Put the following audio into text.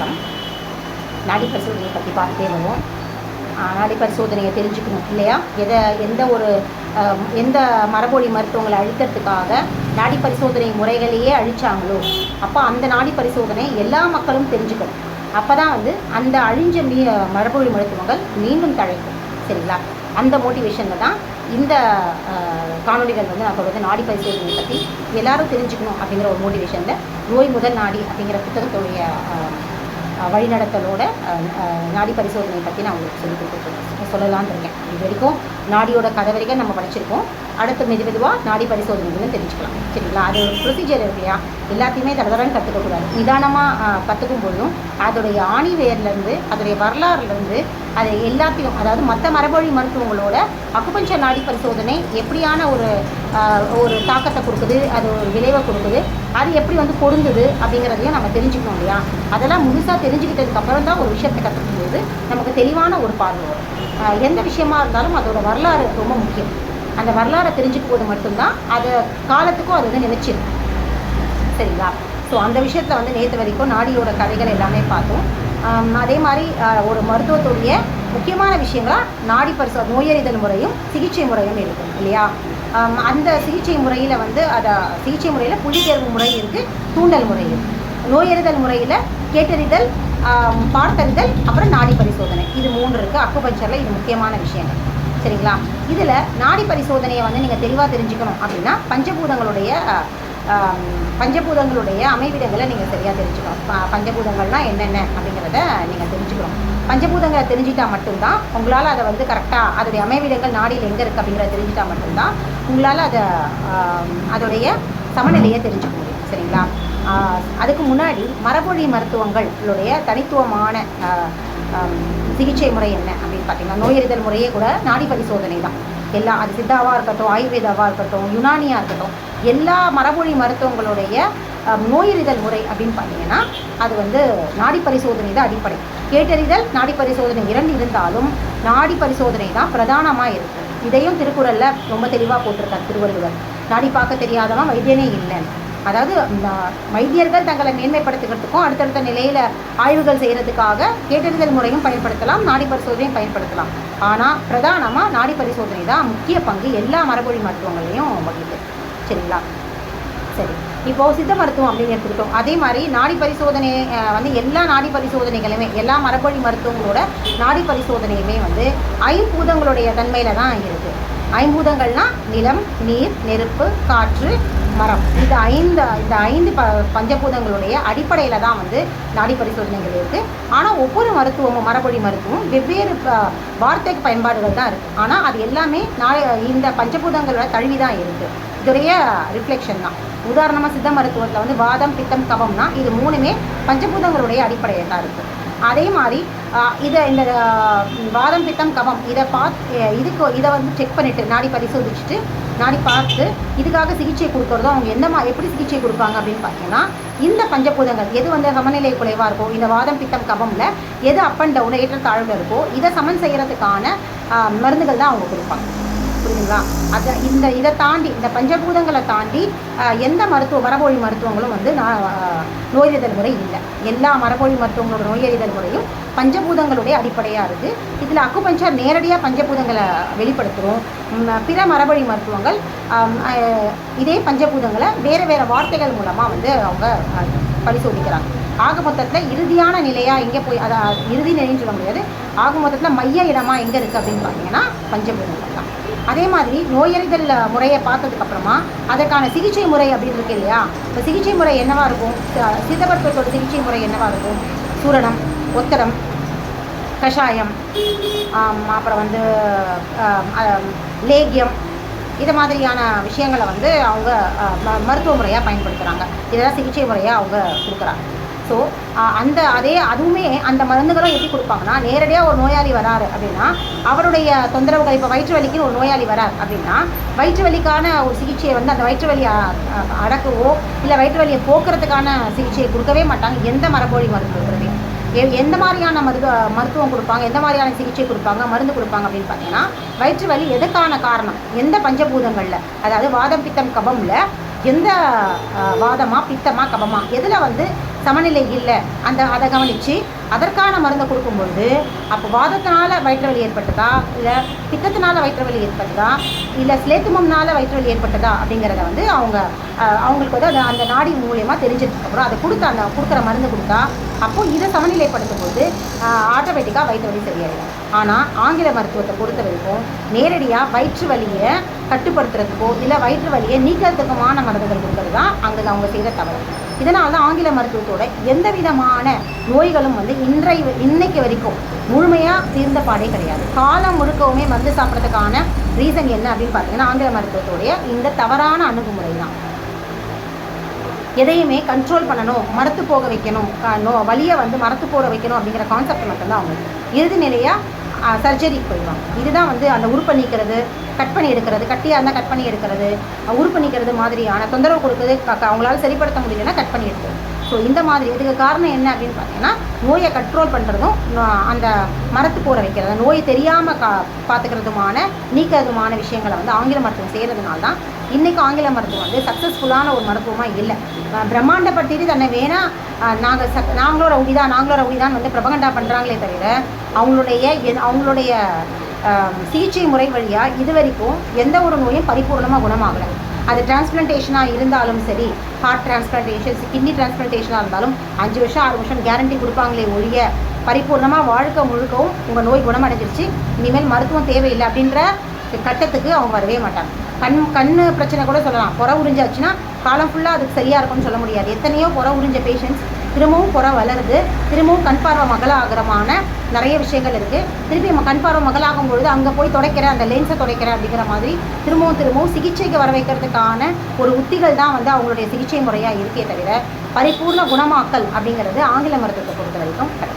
வணக்கம். நாடி பரிசோதனையை பற்றி பார்த்துட்டே வருவோம். நாடி பரிசோதனையை தெரிஞ்சுக்கணும் இல்லையா? எதை எந்த ஒரு எந்த மரபொழி மருத்துவங்களை அழிக்கிறதுக்காக நாடி பரிசோதனை முறைகளையே அழிச்சாங்களோ அப்போ அந்த நாடி பரிசோதனை எல்லா மக்களும் தெரிஞ்சுக்கணும். அப்போ தான் வந்து அந்த அழிஞ்ச மீ மரபொழி மருத்துவங்கள் மீண்டும் தழைக்கும் சரிங்களா? அந்த மோட்டிவேஷனில் தான் இந்த காணொலிகள் காணொளிகள் வந்து நான் சொல்கிறது நாடி பரிசோதனை பற்றி எல்லாரும் தெரிஞ்சுக்கணும் அப்படிங்கிற ஒரு மோட்டிவேஷனில் நோய் முதல் நாடி அப்படிங்கிற புத்தகத்துடைய வழிநடத்தலோட நாடி பரிசோதனை பற்றி நான் உங்களுக்கு சொல்லி கொடுத்துருக்கேன் சொல்லலான் இருக்கேன். இது வரைக்கும் நாடியோட கதை நம்ம படிச்சிருக்கோம். அடுத்து மெது மெதுவாக நாடி பரிசோதனைகளும் தெரிஞ்சுக்கலாம். சரிங்களா? அது ஒரு ப்ரொசீஜர் இல்லையா? எல்லாத்தையுமே தடதடன்னு கற்றுக்கக்கூடாது நிதானமாக கற்றுக்கும் பொழுதும் அதோடைய ஆணி வேர்லேருந்து அதோடைய வரலாறுலேருந்து அது எல்லாத்தையும் அதாவது மற்ற மரபொழி மருத்துவங்களோட அக்குபஞ்ச நாடி பரிசோதனை எப்படியான ஒரு ஒரு தாக்கத்தை கொடுக்குது அது ஒரு விளைவை கொடுக்குது அது எப்படி வந்து பொருந்துது அப்படிங்கிறதையும் நம்ம தெரிஞ்சுக்கணும் இல்லையா? அதெல்லாம் முழுசாக தெரிஞ்சுக்கிட்டதுக்கப்புறம் தான் ஒரு விஷயத்தை கற்றுக்கும் போது நமக்கு தெளிவான ஒரு பார்வை வரும். எந்த விஷயமா இருந்தாலும் அதோட வரலாறு ரொம்ப முக்கியம். அந்த வரலாறை தெரிஞ்சுக்கும் போது மட்டும்தான் அது காலத்துக்கும் அது வந்து நினைச்சிருக்கும் சரிங்களா? ஸோ அந்த விஷயத்தில் வந்து நேற்று வரைக்கும் நாடியோட கதைகள் எல்லாமே பார்த்தோம். அதே மாதிரி ஒரு மருத்துவத்துடைய முக்கியமான விஷயங்களாக நாடி பரிசோ நோயறிதல் முறையும் சிகிச்சை முறையும் இருக்கும் இல்லையா? அந்த சிகிச்சை முறையில் வந்து அதை சிகிச்சை முறையில் புள்ளி தேர்வு முறை இருக்குது தூண்டல் முறை இருக்குது நோயறிதல் முறையில் கேட்டறிதல் பார்த்தறிதல் அப்புறம் நாடி பரிசோதனை. இது மூன்று இருக்குது அக்குபஞ்சரில் இது முக்கியமான விஷயங்கள். சரிங்களா? இதில் நாடி பரிசோதனையை வந்து நீங்கள் தெளிவாக தெரிஞ்சுக்கணும் அப்படின்னா பஞ்சபூதங்களுடைய பஞ்சபூதங்களுடைய அமைவிடங்களை நீங்கள் சரியாக தெரிஞ்சுக்கணும். ப- என்னென்ன அப்படிங்கிறத நீங்கள் தெரிஞ்சுக்கணும். பஞ்சபூதங்களை தெரிஞ்சிட்டா மட்டும்தான் உங்களால் அதை வந்து கரெக்டாக அதோடைய அமைவிடங்கள் நாடியில் எங்கே இருக்குது அப்படிங்கிறத தெரிஞ்சிட்டா மட்டும்தான் உங்களால் அதை அதோடைய சமநிலையை தெரிஞ்சுக்க முடியும். சரிங்களா? அதுக்கு முன்னாடி மரபொழி மருத்துவங்களுடைய தனித்துவமான சிகிச்சை முறை என்ன அப்படின்னு பார்த்தீங்கன்னா நோயறிதல் முறையே கூட நாடி பரிசோதனை தான். எல்லா அது சித்தாவாக இருக்கட்டும் ஆயுர்வேதாவாக இருக்கட்டும் யுனானியாக இருக்கட்டும் எல்லா மரபொழி மருத்துவங்களுடைய நோயறிதல் முறை அப்படின்னு பார்த்தீங்கன்னா அது வந்து நாடி பரிசோதனை தான் அடிப்படை. கேட்டறிதல் நாடி பரிசோதனை இரண்டு இருந்தாலும் நாடி பரிசோதனை தான் பிரதானமாக இருக்குது இதையும் திருக்குறளில் ரொம்ப தெளிவாக போட்டிருக்கார் திருவள்ளுவர். நாடி பார்க்க தெரியாதவன் வைத்தியனே இல்லைன்னு. அதாவது வைத்தியர்கள் தங்களை மேன்மைப்படுத்துகிறதுக்கும் அடுத்தடுத்த நிலையில் ஆய்வுகள் செய்கிறதுக்காக கேட்டறிதல் முறையும் பயன்படுத்தலாம் நாடி பரிசோதனையும் பயன்படுத்தலாம். ஆனால் பிரதானமாக நாடி பரிசோதனை தான் முக்கிய பங்கு எல்லா மரபொழி மருத்துவங்களையும் வகிக்குது. சரிங்களா? சரி. இப்போது சித்த மருத்துவம் அப்படின்னு எடுத்துக்கிட்டோம். அதே மாதிரி நாடி பரிசோதனை வந்து எல்லா நாடி பரிசோதனைகளுமே எல்லா மரபொழி மருத்துவங்களோட நாடி பரிசோதனையுமே வந்து ஐம்பூதங்களுடைய தன்மையில் தான் இருக்குது ஐம்பூதங்கள்னா நிலம் நீர் நெருப்பு காற்று மரம். இது ஐந்து இந்த ஐந்து ப பஞ்சபூதங்களுடைய அடிப்படையில் தான் வந்து நாடி பரிசோதனைகள் இருக்குது ஆனால் ஒவ்வொரு மருத்துவமும் மரபொழி மருத்துவமும் வெவ்வேறு வார்த்தைக்கு வார்த்தை பயன்பாடுகள் தான் இருக்குது ஆனால் அது எல்லாமே நா இந்த பஞ்சபூதங்களோட தழுவி தான் இருக்குது இதோடைய ரிஃப்ளெக்ஷன் தான். உதாரணமாக சித்த மருத்துவத்தில் வந்து வாதம் பித்தம் கபம்னா இது மூணுமே பஞ்சபூதங்களுடைய அடிப்படையில் தான் இருக்குது அதே மாதிரி இதை இந்த வாதம் பித்தம் கபம் இதை பார்த்து இதுக்கு இதை வந்து செக் பண்ணிவிட்டு நாடி பரிசோதிச்சுட்டு நாடி பார்த்து இதுக்காக சிகிச்சை கொடுக்குறதோ அவங்க எந்த மா எப்படி சிகிச்சை கொடுப்பாங்க அப்படின்னு பார்த்தீங்கன்னா இந்த பஞ்சபூதங்கள் எது வந்து சமநிலை குறைவாக இருக்கோ இந்த வாதம் பித்தம் கபமில் எது அப் அண்ட் டவுன் ஏற்ற இருக்கோ இதை சமன் செய்கிறதுக்கான மருந்துகள் தான் அவங்க கொடுப்பாங்க. புரியுதுங்களா அது இந்த இதை தாண்டி இந்த பஞ்சபூதங்களை தாண்டி எந்த மருத்துவ மரபொழி மருத்துவங்களும் வந்து நான் நோயறிதல் முறை இல்லை. எல்லா மரபொழி மருத்துவங்களோட நோயறிதல் முறையும் பஞ்சபூதங்களுடைய அடிப்படையாக இருக்குது இதில் அக்குபஞ்சர் நேரடியாக பஞ்சபூதங்களை வெளிப்படுத்துகிறோம் பிற மரபொழி மருத்துவங்கள் இதே பஞ்சபூதங்களை வேறு வேறு வார்த்தைகள் மூலமாக வந்து அவங்க பரிசோதிக்கிறாங்க. ஆக மொத்தத்தில் இறுதியான நிலையாக எங்கே போய் அதை இறுதி நிலைன்னு சொல்ல முடியாது. ஆக மொத்தத்தில் மைய இடமாக எங்கே இருக்குது அப்படின்னு பார்த்தீங்கன்னா பஞ்சபூதங்கள். அதே மாதிரி நோயறிதல் முறையை பார்த்ததுக்கப்புறமா அதற்கான சிகிச்சை முறை அப்படின்னு இருக்கு இல்லையா? இப்போ சிகிச்சை முறை என்னவாக இருக்கும்? ச- சிகிச்சை முறை என்னவாக இருக்கும்? சூரணம் ஒத்தடம் கஷாயம் அப்புறம் வந்து லேகியம் இது மாதிரியான விஷயங்களை வந்து அவங்க ம- மருத்துவ முறையாக பயன்படுத்துகிறாங்க இதெல்லாம் சிகிச்சை முறையாக அவங்க கொடுக்குறாங்க. ஸோ அந்த அதே அதுவுமே அந்த மருந்துகளும் எப்படி கொடுப்பாங்கன்னா நேரடியாக ஒரு நோயாளி வராரு அப்படின்னா அவருடைய தொந்தரவுகள் இப்போ வயிற்று வலிக்குன்னு ஒரு நோயாளி வரார் அப்படின்னா வயிற்று வலிக்கான ஒரு சிகிச்சையை வந்து அந்த வயிற்று வலியை அடக்கவோ இல்லை வயிற்று வலியை போக்குறதுக்கான சிகிச்சையை கொடுக்கவே மாட்டாங்க. எந்த மரபொழி மருந்து எ- எந்த மாதிரியான மருத்துவ மருத்துவம் கொடுப்பாங்க? எந்த மாதிரியான சிகிச்சை கொடுப்பாங்க? மருந்து கொடுப்பாங்க அப்படின்னு பார்த்தீங்கன்னா வயிற்று வலி எதுக்கான காரணம்? எந்த பஞ்சபூதங்களில்? அதாவது வாதம் பித்தம் கபமில் எந்த வாதமாக பித்தமாக கபமாக எதில் வந்து சமநிலை இல்லை. அந்த அதை கவனித்து அதற்கான மருந்தை கொடுக்கும்பொழுது அப்போ வாதத்தினால வயிற்றுவலி ஏற்பட்டதா? இல்லை பித்தத்தினால வயிற்றுவலி ஏற்பட்டதா? இல்லை ஸ்லேத்துமம்னால் வயிற்றுவலி ஏற்பட்டதா? அப்படிங்கிறத வந்து அவங்க அவங்களுக்கு வந்து அது அந்த நாடி மூலியமாக தெரிஞ்சதுக்கப்புறம் அதை கொடுத்த அந்த கொடுக்குற மருந்து கொடுத்தா அப்போது இதை சமநிலைப்படுத்தும் போது ஆட்டோமேட்டிக்காக வயிற்றுவலி சரியாயிடும். ஆனால் ஆங்கில மருத்துவத்தை பொறுத்த வரைக்கும் நேரடியாக வயிற்று வலியை கட்டுப்படுத்துறதுக்கோ இல்லை வயிற்று வலியை நீக்கிறதுக்குமான மருந்துகள் கொடுக்கறது தான் அங்கே அவங்க செய்கிற தவறு. இதனால் தான் ஆங்கில மருத்துவத்தோட எந்த விதமான நோய்களும் வந்து இன்றை இன்னைக்கு வரைக்கும் முழுமையாக தீர்ந்த பாடே கிடையாது. காலம் முழுக்கவுமே மருந்து சாப்பிட்றதுக்கான ரீசன் என்ன அப்படின்னு பார்த்தீங்கன்னா ஆங்கில மருத்துவத்தோடைய இந்த தவறான அணுகுமுறை தான். எதையுமே கண்ட்ரோல் பண்ணணும் மரத்து போக வைக்கணும் வழியை வந்து மரத்து போக வைக்கணும் அப்படிங்கிற கான்செப்ட் மட்டும்தான் அவங்களுக்கு. இறுதி நிலையாக சர்ஜரிக்கு போயிடுவாங்க. இதுதான் வந்து அந்த உறுப்பை நீக்கிறது கட் பண்ணி எடுக்கிறது கட்டியாக இருந்தால் கட் பண்ணி எடுக்கிறது உறுப்பு நீக்கிறது மாதிரியான தொந்தரவு கொடுக்குறது க- அவங்களால சரிப்படுத்த முடியலன்னா கட் பண்ணி எடுக்கிறது. ஸோ இந்த மாதிரி இதுக்கு காரணம் என்ன அப்படின்னு பார்த்தீங்கன்னா நோயை கண்ட்ரோல் பண்ணுறதும் அந்த மரத்து போற வைக்கிறது நோய் தெரியாமல் கா பார்த்துக்கிறதுமான நீக்கிறதுமான விஷயங்களை வந்து ஆங்கில மருத்துவம் செய்கிறதுனால தான் இன்றைக்கும் ஆங்கில மருத்துவம் வந்து சக்ஸஸ்ஃபுல்லான ஒரு மருத்துவமாக இல்லை. அஹ் பிரம்மாண்டப்படுத்திட்டு தன்னை வேணால் நாங்கள் சக் நாங்களோட உடிதான் நாங்களோட உடிதான் வந்து பிரபகண்டா பண்ணுறாங்களே தவிர அவங்களுடைய அவங்களுடைய சிகிச்சை முறை வழியாக இது வரைக்கும் எந்த ஒரு நோயும் பரிபூர்ணமாக குணமாகலை. அது டிரான்ஸ்பிளான்டேஷனாக இருந்தாலும் சரி ஹார்ட் டிரான்ஸ்பிளான்டேஷன் கிட்னி டிரான்ஸ்பிளான்டேஷனாக இருந்தாலும் அஞ்சு வருஷம் ஆறு வருஷம் கேரண்டி கொடுப்பாங்களே ஒழிய பரிபூர்ணமாக வாழ்க்கை முழுக்கவும் உங்கள் நோய் குணமடைஞ்சிருச்சு இனிமேல் மருத்துவம் தேவையில்லை அப்படின்ற கட்டத்துக்கு அவங்க வரவே மாட்டாங்க. கண் கண் பிரச்சனை கூட சொல்லலாம். புற உறிஞ்சாச்சுன்னா காலம் ஃபுல்லாக அதுக்கு சரியாக இருக்கும்னு சொல்ல முடியாது. எத்தனையோ புற உறிஞ்ச பேஷண்ட்ஸ் திரும்பவும் புற வளருது. திரும்பவும் கண் பார்வை மகளாகிறமான நிறைய விஷயங்கள் இருக்குது திருப்பி நம்ம கண் பார்வை மகளாகும் பொழுது அங்கே போய் துடைக்கிற அந்த லென்ஸை துடைக்கிற அப்படிங்கிற மாதிரி திரும்பவும் திரும்பவும் சிகிச்சைக்கு வர வைக்கிறதுக்கான ஒரு உத்திகள் தான் வந்து அவங்களுடைய சிகிச்சை முறையாக இருக்கே தவிர பரிபூர்ண குணமாக்கல் அப்படிங்கிறது ஆங்கில மருத்துவத்தை பொறுத்த வரைக்கும் கிடையாது